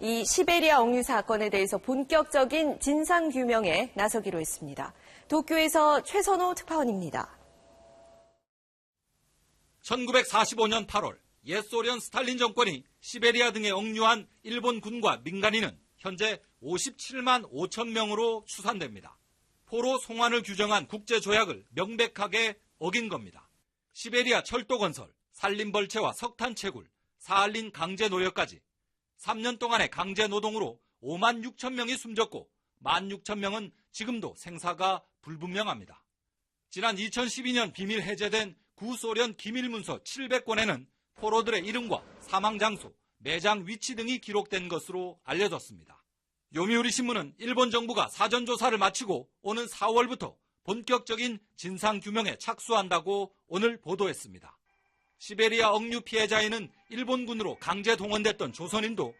이 시베리아 억류 사건에 대해서 본격적인 진상 규명에 나서기로 했습니다. 도쿄에서 최선호 특파원입니다. 1945년 8월 옛 소련 스탈린 정권이 시베리아 등에 억류한 일본 군과 민간인은 현재 57만 5천 명으로 추산됩니다. 포로 송환을 규정한 국제 조약을 명백하게 어긴 겁니다. 시베리아 철도 건설, 산림 벌채와 석탄 채굴, 사할린 강제 노역까지 3년 동안의 강제 노동으로 5만 6천 명이 숨졌고 1만 6천 명은 지금도 생사가 불분명합니다. 지난 2012년 비밀 해제된 구소련 기밀문서 700권에는 포로들의 이름과 사망 장소, 매장 위치 등이 기록된 것으로 알려졌습니다. 요미우리 신문은 일본 정부가 사전 조사를 마치고 오는 4월부터 본격적인 진상 규명에 착수한다고 오늘 보도했습니다. 시베리아 억류 피해자에는 일본군으로 강제 동원됐던 조선인도